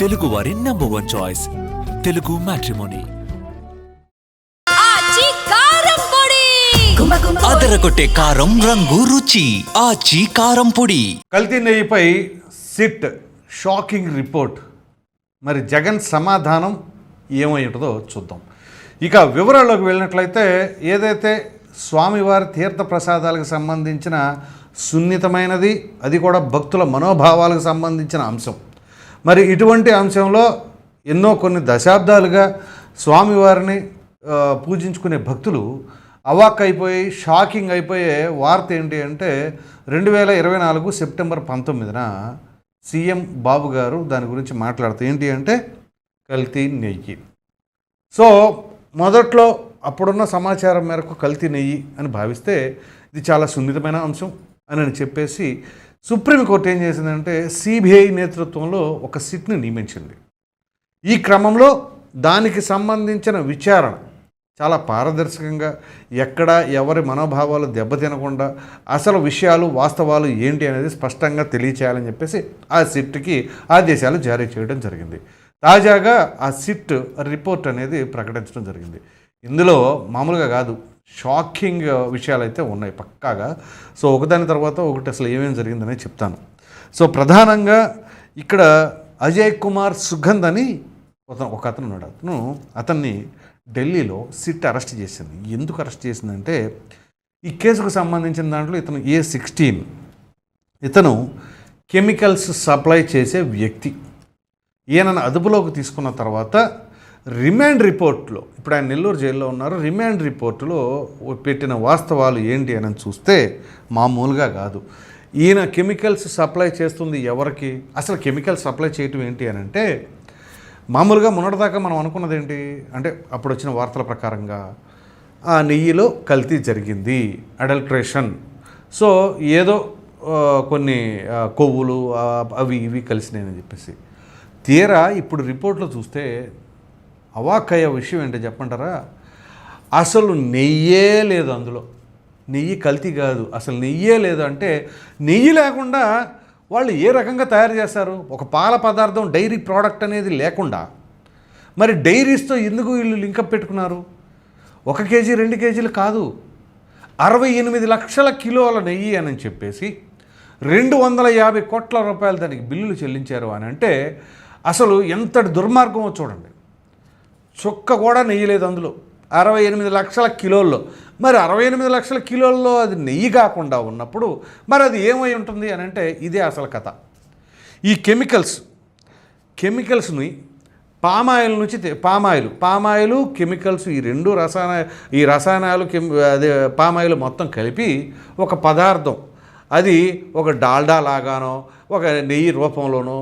తెలుగు వారి number one choice Telugu matrimony అదరగొట్టే కారం రంగు రుచి. ఆచి కారం పొడి. కల్తీ నెయ్యిపై సిట్ షాకింగ్ రిపోర్ట్. మరి జగన్ సమాధానం ఏమై ఉంటుందో చూద్దాం. ఇక వివరాల్లోకి వెళ్ళినట్లయితే ఏదైతే స్వామివారి తీర్థ ప్రసాదాలకు సంబంధించిన సున్నితమైనది అది కూడా భక్తుల మనోభావాలకు సంబంధించిన అంశం. మరి ఇటువంటి అంశంలో ఎన్నో కొన్ని దశాబ్దాలుగా స్వామివారిని పూజించుకునే భక్తులు అవాక్ అయిపోయి షాకింగ్ అయిపోయే వార్త ఏంటి అంటే రెండు వేల ఇరవై నాలుగు సెప్టెంబర్ పంతొమ్మిదిన సీఎం బాబు గారు దాని గురించి మాట్లాడుతూ ఏంటి అంటే కల్తీ నెయ్యి. సో మొదట్లో అప్పుడున్న సమాచారం మేరకు కల్తీ నెయ్యి అని భావిస్తే ఇది చాలా సున్నితమైన అంశం అని అని చెప్పేసి సుప్రీంకోర్టు ఏం చేసిందంటే సిబిఐ నేతృత్వంలో ఒక సిట్ని నియమించింది. ఈ క్రమంలో దానికి సంబంధించిన విచారణ చాలా పారదర్శకంగా ఎక్కడ ఎవరి మనోభావాలు దెబ్బతినకుండా అసలు విషయాలు వాస్తవాలు ఏంటి అనేది స్పష్టంగా తెలియచేయాలని చెప్పేసి ఆ సిట్కి ఆదేశాలు జారీ చేయడం జరిగింది. తాజాగా ఆ సిట్ రిపోర్ట్ అనేది ప్రకటించడం జరిగింది. ఇందులో మామూలుగా కాదు. షాకింగ్ విషయాలు అయితే ఉన్నాయి పక్కాగా. సో ఒకదాని తర్వాత ఒకటి అసలు ఏమేమి జరిగిందనే చెప్తాను. సో ప్రధానంగా ఇక్కడ అజయ్ కుమార్ సుగంధ్ అని ఒక అతను ఉన్నాడు. అతను అతన్ని ఢిల్లీలో సిట్ అరెస్ట్ చేసింది. ఎందుకు అరెస్ట్ చేసిందంటే ఈ కేసుకు సంబంధించిన దాంట్లో ఇతను ఏ సిక్స్టీన్ ఇతను కెమికల్స్ సప్లై చేసే వ్యక్తి. ఈయనను అదుపులోకి తీసుకున్న తర్వాత రిమాండ్ రిపోర్ట్లో ఇప్పుడు ఆయన నెల్లూరు జైల్లో ఉన్నారు రిమాండ్ రిపోర్టులో పెట్టిన వాస్తవాలు ఏంటి అని చూస్తే మామూలుగా కాదు. ఈయన కెమికల్స్ సప్లై చేస్తుంది ఎవరికి? అసలు కెమికల్స్ సప్లై చేయటం ఏంటి అని అంటే మామూలుగా మొన్నటిదాకా మనం అనుకున్నది ఏంటి అంటే అప్పుడు వచ్చిన వార్తల ప్రకారంగా ఆ నెయ్యిలో కల్తీ జరిగింది అడల్ట్రేషన్. సో ఏదో కొన్ని కొవ్వులు అవి ఇవి కలిసినాయని చెప్పేసి. తీరా ఇప్పుడు రిపోర్ట్లో చూస్తే అవాక్కయ్య విషయం ఏంటో చెప్పంటారా? అసలు నెయ్యే లేదు అందులో. నెయ్యి కల్తీ కాదు. అసలు నెయ్యే లేదు అంటే నెయ్యి లేకుండా వాళ్ళు ఏ రకంగా తయారు చేస్తారు ఒక పాల పదార్థం డైరీ ప్రోడక్ట్ అనేది లేకుండా. మరి డైరీస్తో ఎందుకు వీళ్ళు లింకప్ పెట్టుకున్నారు? ఒక కేజీ రెండు కేజీలు కాదు. అరవై ఎనిమిది లక్షల కిలోల నెయ్యి అని చెప్పేసి రెండు వందల యాభై కోట్ల రూపాయలు దానికి బిల్లులు చెల్లించారు అని అంటే అసలు ఎంతటి దుర్మార్గమో చూడండి. చుక్క కూడా నెయ్యి లేదు అందులో. అరవై ఎనిమిది లక్షల కిలోల్లో. మరి అరవై ఎనిమిది లక్షల కిలోల్లో అది నెయ్యి కాకుండా ఉన్నప్పుడు మరి అది ఏమై ఉంటుంది అని అంటే ఇదే అసలు కథ. ఈ కెమికల్స్ కెమికల్స్ని పామాయిల్ నుంచి palm oil palm oil chemicals ఈ రెండు రసాయన ఈ రసాయనాలు కెమి అదే పామాయిల్ మొత్తం కలిపి ఒక పదార్థం. అది ఒక డాల్డా లాగానో ఒక నెయ్యి రూపంలోనో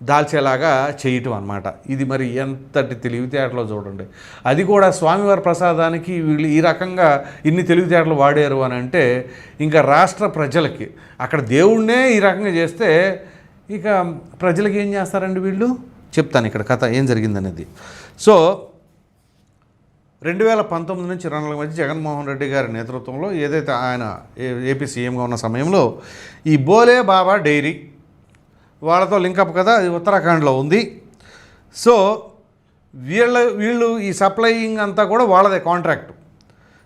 దాల్చేలాగా చేయటం అనమాట ఇది మరి ఎంతటి తెలివితేటలో చూడండి. అది కూడా స్వామివారి ప్రసాదానికి వీళ్ళు ఈ రకంగా ఇన్ని తెలివితేటలు వాడారు అని అంటే ఇంకా రాష్ట్ర ప్రజలకి అక్కడ దేవుణ్ణే ఈ రకంగా చేస్తే ఇక ప్రజలకి ఏం చేస్తారండి వీళ్ళు? చెప్తాను ఇక్కడ కథ ఏం జరిగిందనేది. సో రెండు వేల పంతొమ్మిది నుంచి ఇరవై నాలుగు మధ్య జగన్మోహన్ రెడ్డి గారి నేతృత్వంలో ఏదైతే ఆయన ఏ- ఏపీ సీఎంగా ఉన్న సమయంలో ఈ బోలే బాబా డైరీ వాళ్ళతో లింకప్ కదా అది ఉత్తరాఖండ్లో ఉంది. సో వీళ్ళ వీళ్ళు ఈ సప్లయింగ్ అంతా కూడా వాళ్ళదే కాంట్రాక్ట్.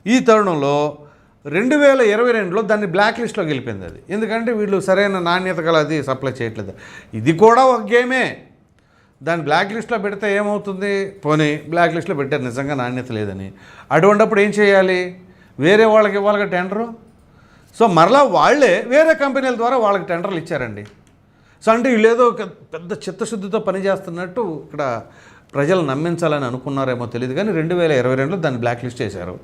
ఈ తరుణంలో రెండు వేల ఇరవై రెండులో దాన్ని బ్లాక్ లిస్ట్లో గెలిపింది అది. ఎందుకంటే వీళ్ళు సరైన నాణ్యత గల అది సప్లై చేయట్లేదు. ఇది కూడా ఒక గేమే. దాన్ని బ్లాక్ లిస్ట్లో పెడితే ఏమవుతుంది? పోనీ బ్లాక్ లిస్ట్లో పెట్టారు నిజంగా నాణ్యత లేదని. అటువంటిప్పుడు ఏం చేయాలి? వేరే వాళ్ళకి ఇవ్వాలిగా టెండరు? సో మరలా వాళ్ళే వేరే కంపెనీల ద్వారా వాళ్ళకి టెండర్లు ఇచ్చారండి. సో అంటే వీళ్ళేదో ఒక పెద్ద చిత్తశుద్ధితో పనిచేస్తున్నట్టు ఇక్కడ ప్రజలు నమ్మించాలని అనుకున్నారేమో తెలియదు కానీ రెండు వేల ఇరవై రెండులో దాన్ని బ్లాక్ లిస్ట్ చేశారు.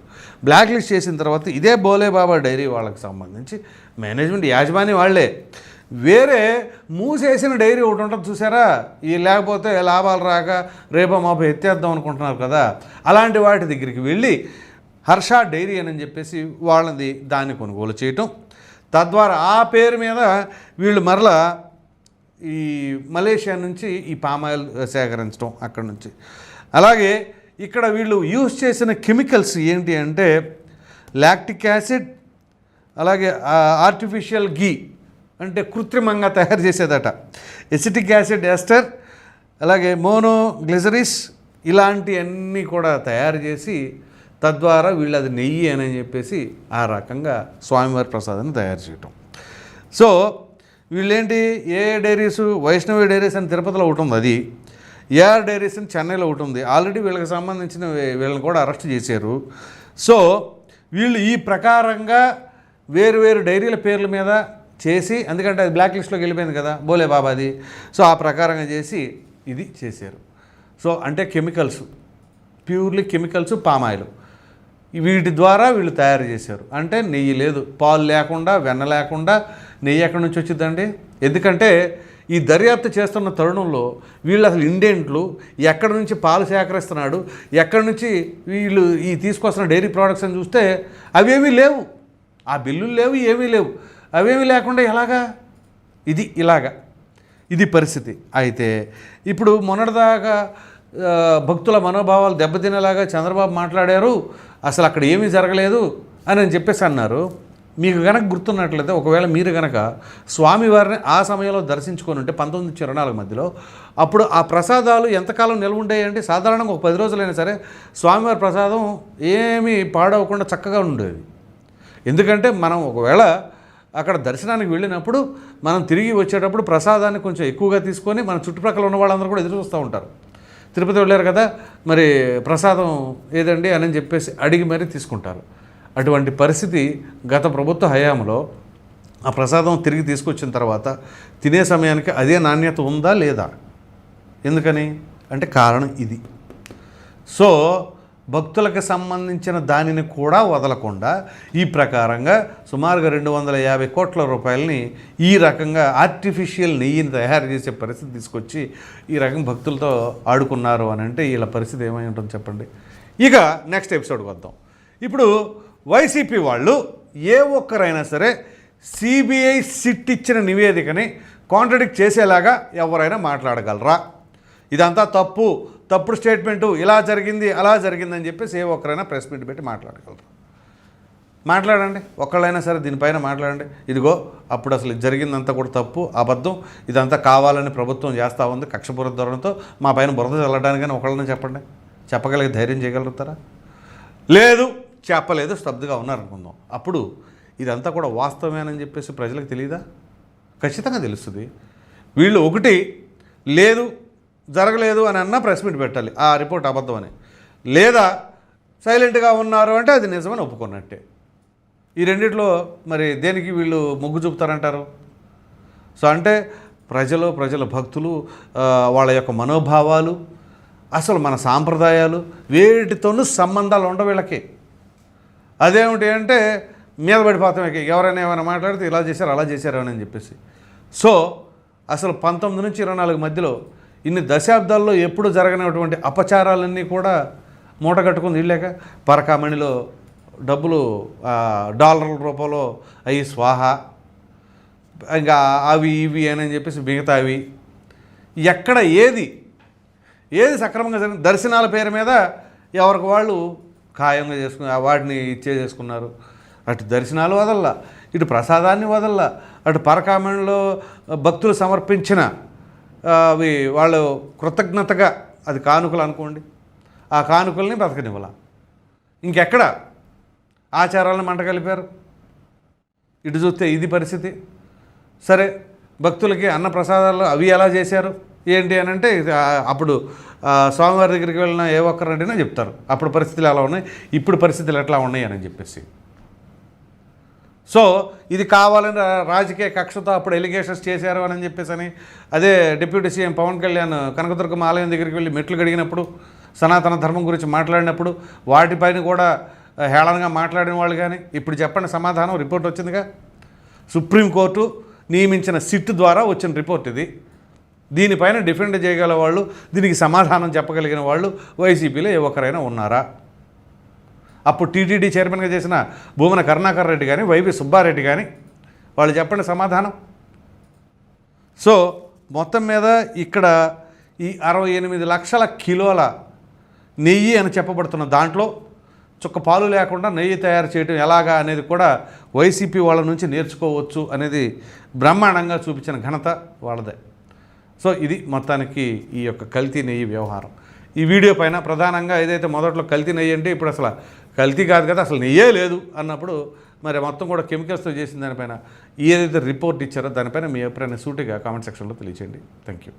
బ్లాక్ లిస్ట్ చేసిన తర్వాత ఇదే బోలే బాబా డైరీ వాళ్ళకి సంబంధించి మేనేజ్మెంట్ యాజమాని వాళ్ళే. వేరే మూసేసిన డైరీ ఒకటి ఉంటుంది చూసారా? ఈ లేకపోతే లాభాలు రాక రేపో మాపు ఎత్తేద్దాం అనుకుంటున్నారు కదా? అలాంటి వాటి దగ్గరికి వెళ్ళి హర్ష డైరీ అని చెప్పేసి వాళ్ళది దాన్ని కొనుగోలు చేయటం. తద్వారా ఆ పేరు మీద వీళ్ళు మరలా ఈ మలేషియా నుంచి ఈ పామాయిల్ సేకరించడం అక్కడ నుంచి. అలాగే ఇక్కడ వీళ్ళు యూజ్ చేసిన కెమికల్స్ ఏంటి అంటే లాక్టిక్ యాసిడ్ అలాగే ఆర్టిఫిషియల్ గీ అంటే కృత్రిమంగా తయారు చేసేదట. ఎసిటిక్ యాసిడ్ ఎస్టర్ అలాగే మోనోగ్లిజరీస్ ఇలాంటివన్నీ కూడా తయారు చేసి తద్వారా వీళ్ళు అది నెయ్యి అని చెప్పేసి ఆ రకంగా స్వామివారి ప్రసాదాన్ని తయారు చేయటం. సో వీళ్ళేంటి? ఏ డైరీస్? వైష్ణవి డైరీస్ అని తిరుపతిలో ఒకటి ఉంది అది. ఏఆర్ డైరీస్ అని చెన్నైలో ఒకటి ఉంది. ఆల్రెడీ వీళ్ళకి సంబంధించిన వీళ్ళని కూడా అరెస్ట్ చేశారు. సో వీళ్ళు ఈ ప్రకారంగా వేరు వేరు డైరీల పేర్ల మీద చేసి ఎందుకంటే అది బ్లాక్ లిస్ట్లోకి వెళ్ళిపోయింది కదా బోలే బాబాది సో ఆ ప్రకారంగా చేసి ఇది చేశారు. సో అంటే కెమికల్స్ ప్యూర్లీ కెమికల్స్ పామాయిల్. వీటి ద్వారా వీళ్ళు తయారు చేశారు. అంటే నెయ్యి లేదు. పాలు లేకుండా వెన్న లేకుండా నెయ్యి ఎక్కడి నుంచి వచ్చిందండి? ఎందుకంటే ఈ దర్యాప్తు చేస్తున్న తరుణంలో వీళ్ళు అసలు ఇండెంట్లు ఎక్కడి నుంచి పాలు సేకరిస్తున్నాడు ఎక్కడి నుంచి వీళ్ళు ఈ తీసుకొస్తున్న డైరీ ప్రోడక్ట్స్ అని చూస్తే అవేమీ లేవు. ఆ బిల్లులు లేవు ఏమీ లేవు. అవేమీ లేకుండా ఎలాగా? ఇది ఇలాగా. ఇది పరిస్థితి. అయితే ఇప్పుడు మొన్నటిదాకా భక్తుల మనోభావాలు దెబ్బతినేలాగా చంద్రబాబు మాట్లాడారు అసలు అక్కడ ఏమీ జరగలేదు అని అని చెప్పేసి అన్నారు. మీకు కనుక గుర్తున్నట్లయితే ఒకవేళ మీరు కనుక స్వామివారిని ఆ సమయంలో దర్శించుకొని ఉంటే పంతొమ్మిది నుంచి ఇరవై నాలుగు మధ్యలో అప్పుడు ఆ ప్రసాదాలు ఎంతకాలం నిల్వ ఉండేయంటే సాధారణంగా ఒక పది రోజులైనా సరే స్వామివారి ప్రసాదం ఏమీ పాడవకుండా చక్కగా ఉండేది. ఎందుకంటే మనం ఒకవేళ అక్కడ దర్శనానికి వెళ్ళినప్పుడు మనం తిరిగి వచ్చేటప్పుడు ప్రసాదాన్ని కొంచెం ఎక్కువగా తీసుకొని మన చుట్టుప్రక్కల ఉన్న వాళ్ళందరూ కూడా ఎదురు చూస్తూ ఉంటారు. తిరుపతి వెళ్ళారు కదా మరి ప్రసాదం ఏదండి? అని చెప్పేసి అడిగి మరీ తీసుకుంటారు. అటువంటి పరిస్థితి గత ప్రభుత్వ హయాంలో ఆ ప్రసాదం తిరిగి తీసుకొచ్చిన తర్వాత తినే సమయానికి అదే నాణ్యత ఉందా లేదా? ఎందుకని? అంటే కారణం ఇది. సో భక్తులకు సంబంధించిన దానిని కూడా వదలకుండా ఈ ప్రకారంగా సుమారుగా రెండు వందల యాభై కోట్ల రూపాయలని ఈ రకంగా ఆర్టిఫిషియల్ నెయ్యిని తయారు చేసే పరిస్థితి తీసుకొచ్చి ఈ రకం భక్తులతో ఆడుకున్నారు అని అంటే వీళ్ళ పరిస్థితి ఏమై ఉంటుందో చెప్పండి. ఇక నెక్స్ట్ ఎపిసోడ్కి వద్దాం. ఇప్పుడు వైసీపీ వాళ్ళు ఏ ఒక్కరైనా సరే సిబిఐ సిట్ ఇచ్చిన నివేదికని కాంట్రడిక్ట్ చేసేలాగా ఎవరైనా మాట్లాడగలరా? ఇదంతా తప్పు. తప్పుడు స్టేట్మెంటు ఇలా జరిగింది అలా జరిగిందని చెప్పేసి ఏ ఒక్కరైనా ప్రెస్ మీట్ పెట్టి మాట్లాడగలరు? మాట్లాడండి. ఒక్కళ్ళైనా సరే దీనిపైన మాట్లాడండి. ఇదిగో అప్పుడు అసలు జరిగిందంతా కూడా తప్పు అబద్ధం. ఇదంతా కావాలని ప్రభుత్వం చేస్తూ ఉంది కక్షపూర ధోరణితో. మా పైన బురద చల్లడానికని ఒకళ్ళని చెప్పండి. చెప్పగలిగే ధైర్యం చేయగలుగుతారా? లేదు. చెప్పలేదు స్తబ్దుగా ఉన్నారనుకుందాం. అప్పుడు ఇదంతా కూడా వాస్తవమేనని చెప్పేసి ప్రజలకు తెలియదా ఖచ్చితంగా తెలుస్తుంది. వీళ్ళు ఒకటి లేదు జరగలేదు అని అన్నా ప్రెస్ మీట్ పెట్టాలి ఆ రిపోర్ట్ అబద్ధం అని లేదా సైలెంట్గా ఉన్నారు అంటే అది నిజమని ఒప్పుకున్నట్టే. ఈ రెండిట్లో మరి దేనికి వీళ్ళు మొగ్గు చూపుతారంటారు? సో అంటే ప్రజలు ప్రజల భక్తులు వాళ్ళ యొక్క మనోభావాలు అసలు మన సాంప్రదాయాలు వేటితోనూ సంబంధాలు ఉండవు వీళ్ళకి. అదేమిటి అంటే మీద పడిపోతాం ఎవరైనా ఏమైనా మాట్లాడితే ఇలా చేశారు అలా చేశారు అని చెప్పేసి. సో అసలు పంతొమ్మిది నుంచి ఇరవై నాలుగు మధ్యలో ఇన్ని దశాబ్దాల్లో ఎప్పుడు జరగనటువంటి అపచారాలన్నీ కూడా మూట కట్టుకుని వీళ్ళాక? పరకామణిలో డబ్బులు డాలర్ల రూపంలో అవి స్వాహ ఇంకా అవి ఇవి అని చెప్పేసి మిగతావి. ఎక్కడ ఏది ఏది సక్రమంగా జరిగింది? దర్శనాల పేరు మీద ఎవరికి వాళ్ళు ఖాయంగా చేసుకుని వాటిని ఇచ్చేసేసుకున్నారు అటు దర్శనాలు వదల్లా ఇటు ప్రసాదాన్ని వదల్లా అటు పరకామణిలో భక్తులు సమర్పించిన అవి వాళ్ళు కృతజ్ఞతగా అది కానుకలు అనుకోండి. ఆ కానుకల్ని బ్రతకనివ్వాల. ఇంకెక్కడ ఆచారాలను మంట కలిపారు? ఇటు చూస్తే ఇది పరిస్థితి. సరే భక్తులకి అన్న ప్రసాదాలు అవి ఎలా చేశారు? ఏంటి అని అంటే ఇది, అప్పుడు స్వామివారి దగ్గరికి వెళ్ళిన ఏ ఒక్కరండినా చెప్తారు. అప్పుడు పరిస్థితులు ఎలా ఉన్నాయి? ఇప్పుడు పరిస్థితులు ఎట్లా ఉన్నాయి అని చెప్పేసి. సో ఇది కావాలని రాజకీయ కక్షతో అప్పుడు ఎలిగేషన్స్ చేశారు అని చెప్పేసి అని అదే డిప్యూటీ సీఎం పవన్ కళ్యాణ్ కనకదుర్గం ఆలయం దగ్గరికి వెళ్ళి మెట్లు గడిగినప్పుడు సనాతన ధర్మం గురించి మాట్లాడినప్పుడు వాటిపైన కూడా హేళనగా మాట్లాడిన వాళ్ళు కానీ ఇప్పుడు చెప్పండి సమాధానం రిపోర్ట్ వచ్చిందిగా? సుప్రీంకోర్టు నియమించిన సిట్ ద్వారా వచ్చిన రిపోర్ట్ ఇది. దీనిపైన డిఫెండ్ చేయగల వాళ్ళు దీనికి సమాధానం చెప్పగలిగిన వాళ్ళు వైసీపీలో ఏ ఒక్కరైనా ఉన్నారా? అప్పుడు టీటీడీ చైర్మన్గా చేసిన భూమన కరుణాకర్ రెడ్డి కానీ వైవి సుబ్బారెడ్డి కానీ వాళ్ళు చెప్పండి సమాధానం. సో మొత్తం మీద ఇక్కడ ఈ అరవై ఎనిమిది లక్షల కిలోల నెయ్యి అని చెప్పబడుతున్న దాంట్లో చుక్క పాలు లేకుండా నెయ్యి తయారు చేయడం ఎలాగా అనేది కూడా వైసీపీ వాళ్ళ నుంచి నేర్చుకోవచ్చు అనేది బ్రహ్మాండంగా చూపించిన ఘనత వాళ్ళదే. సో ఇది మొత్తానికి ఈ యొక్క కల్తీ నెయ్యి వ్యవహారం. ఈ వీడియో పైన ప్రధానంగా ఏదైతే మొదట్లో కల్తీ నెయ్యి అంటే ఇప్పుడు అసలు కల్తీ కాదు కదా అసలు నెయ్యే లేదు అన్నప్పుడు మరి మొత్తం కూడా కెమికల్స్తో చేసిన దానిపైన ఏదైతే రిపోర్ట్ ఇచ్చారో దానిపైన మీ అభిప్రాయాన్ని సూటిగా కామెంట్ సెక్షన్లో తెలియచేయండి. Thank you